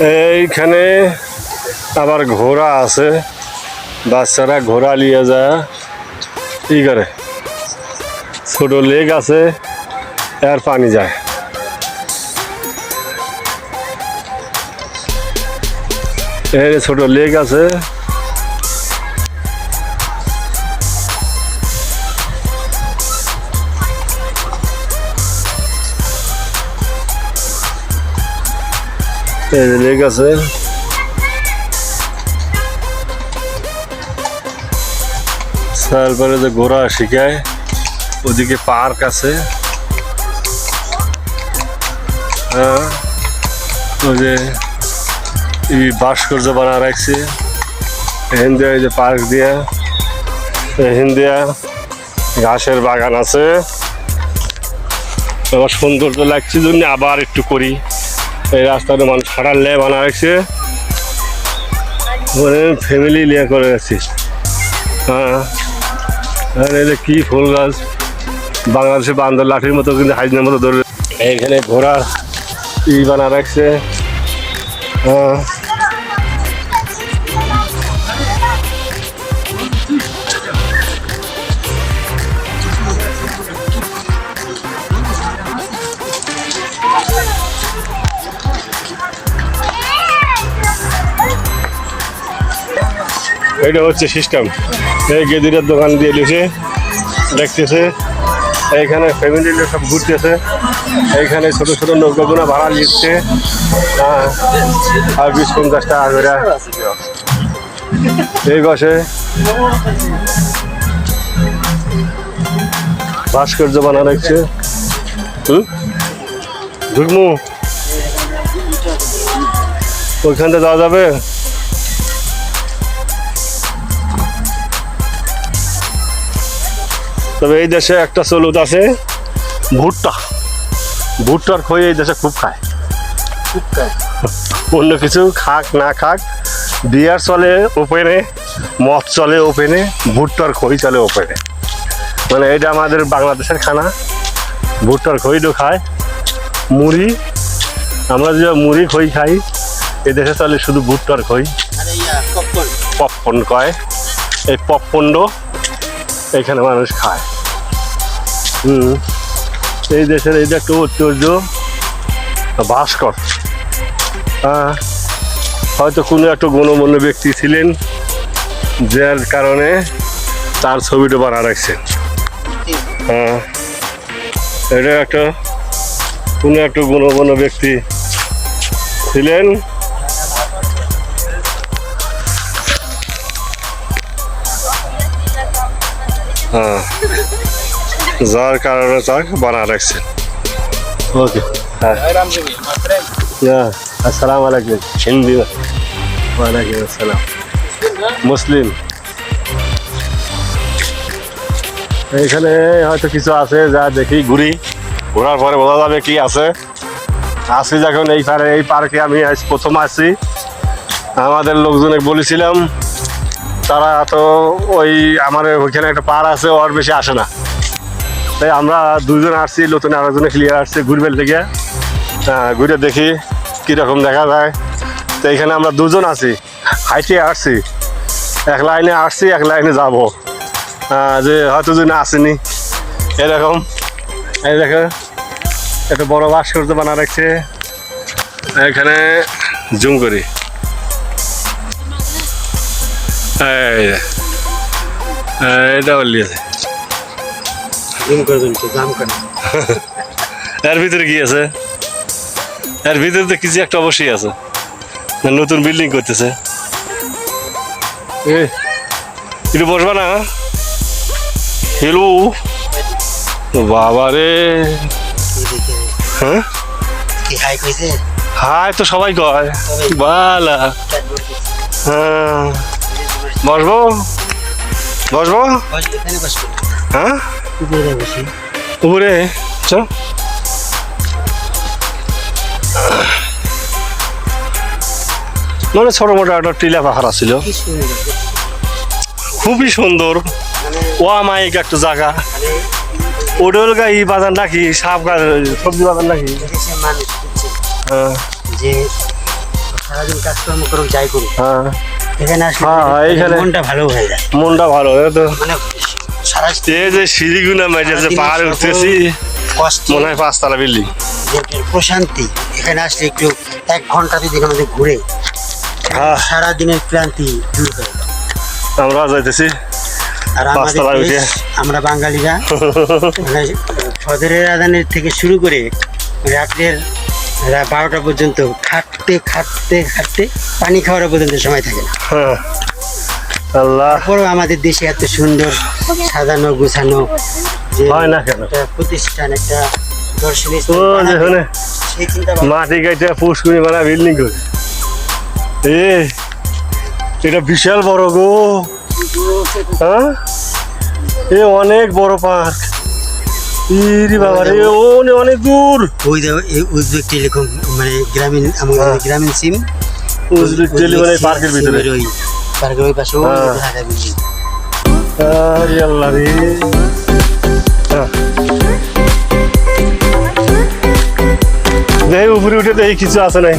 এইখানে আবার ঘোড়া আছে। বাচ্চারা ঘোড়া নিয়ে যায়। কি করে? ছোট লেগ আছে আর পানি যায়। এর ছোট লেগ আছে লেগ আছে তারপরে যে ঘোড়া শিখায় ওদিকে পার্ক আছে ওই যে ভাস্কর্য বানা রাখছে এখান দিয়ে এই যে পার্ক দিয়া এখান দিয়া ঘাসের বাগান আছে আমার সৌন্দর্য লাগছে জন্য আবার একটু করি এই রাস্তাটা মানুষ খাটার লে বানা রাখছে। ফ্যামিলি নিয়ে করে গেছি। হ্যাঁ। যে কি ফুল গাছ। বাংলাদেশে বান্দর লাঠির মতো কিন্তু হাইজনের মতো ধরে এইখানে ঘোড়া ই বানা রাখছে। হ্যাঁ। এটা হচ্ছে সিস্টেম এই গেদিরের দোকান দিয়ে দিয়েছে দেখতেছে। এইখানে ফ্যামিলি সব ঘুরতেছে। এইখানে ছোট ছোট নৌকাগুলো ভাড়া নিচ্ছে। হ্যাঁ আর বিশ পঞ্চাশ টাকা করে। এই বসে ভাস্কর্য বানা রাখছে। ঢুকমু। ওইখানটা যাওয়া যাবে? তবে এই দেশে একটা চলুত আছে। ভুট্টা। ভুট্টার খই এই দেশে খুব খায়। খুব খায়। অন্য কিছু খাক না খাক বিয়ার চলে ওপেনে মদ চলে ওপেনে ভুট্টার খই চলে ওপেনে মানে এটা আমাদের বাংলাদেশের খানা। ভুট্টার খইও খায়। মুড়ি আমরা যে মুড়ি খই খাই এই দেশে চলে শুধু ভুট্টার খই। পপকর্ন কয়। এই পপকর্ন এখানে মানুষ খায়। হুম। এই দেশের এইটা একটা ঐতিহ্য ভাস্কর হ্যাঁ। হয়তো কোনো একটা গণমান্য ব্যক্তি ছিলেন, যার কারণে তার ছবিটা বানা রাখছেন। হ্যাঁ। এটা একটা কোনো একটা গণমান্য ব্যক্তি ছিলেন হ্যাঁ। যার কারণে তার বানা রাখছে। ওকে হ্যাঁ। আলাইকুম। হিন্দি ওয়ালাইকুম আসসালাম। মুসলিম। এখানে হয়তো কিছু আছে যা দেখি ঘুরি। ঘোরার পরে বোঝা যাবে কি আছে। আসি যখন এই পারে এই পার্কে আমি প্রথম আসি। আমাদের লোকজনে বলেছিলাম তারা তো ওই আমার ওইখানে একটা পার আছে, ওর বেশি আসে না। তাই আমরা দুজন আসছি, নতুন আরেকজনে ক্লিয়ার আসছে ঘুরবেল থেকে ঘুরে দেখি কীরকম দেখা যায়। তো এখানে আমরা দুজন আছি, হাইটে আসছি। এক লাইনে আসছি, এক লাইনে যাব। যে হয়তো যদি আসেনি। এরকম। এই দেখো, একটা বড় বাস ভাস্কর্য বানা রাখছে। এখানে জুম করি। এইটা বলিয়েছে এর ভিতরে কি আছে? এর ভিতরে তো কিছু একটা অবশ্যই আছে। নতুন বিল্ডিং করতেছে। একটু বসবা না হ্যালো বাবা রে হ্যাঁ? হাই হাই তো সবাই কয়। বালা। হ্যাঁ। বসবো? বসবো? হ্যাঁ? উপরে চ মানে ছোট মোটো একটা টিলা পাহাড় ছিল খুবই সুন্দর। মানে ও আমায়িক একটা জায়গা। ওডল গাই বাজার নাকি সাপ গাছ সবজি বাজার নাকি? হ্যাঁ, যে সারাদিন কাজকর্ম করুক যাই করুক। হ্যাঁ। এখানে আসলে হ্যাঁ, হ্যাঁ, মনটা ভালো হয়ে যায়। মনটা ভালো তো। মানে সারা এই যে যে উঠতেছি মনে হয় পাঁচতলা বিল্ডিং। প্রশান্তি এখানে আসলে একটু এক ঘণ্টা যদি ঘুরে হ্যাঁ। সারা দিনের ক্লান্তি দূর হয়ে আমরা যাইতেছি। আর আমাদের আমরা বাঙালিরা মানে ফজরের আদানের থেকে শুরু করে রাত্রের রা- বারোটা পর্যন্ত খাটতে খাটতে খাটতে পানি খাওয়ার পর্যন্ত সময় থাকে না। হ্যাঁ। আল্লাহ। তারপরেও আমাদের দেশে এত সুন্দর সাজানো গোছানো যে হয় না কেন? একটা প্রতিষ্ঠান একটা দর্শনীয় স্থান বানাবে, সেই চিন্তা ভাবনা। মাটি কাইটা পুষ্কুনি বানা বিল্ডিং করে। এ এটা বিশাল বড় গো। হ্যাঁ? এ অনেক বড় পার্ক। ইরি বাবা রে ও অনেক দূর ওই যে- এই উজবেক টেলিকম মানে গ্রামীণ আমাদের হ্যাঁ। গ্রামীণ সিম উজবেক টেলিকম পার্কের ভিতরে ওই পার্কের ওই পাশে হ্যাঁ। আরে আল্লাহ রে হ্যাঁ। উপরে উঠে দেখি কিছু আছে নাই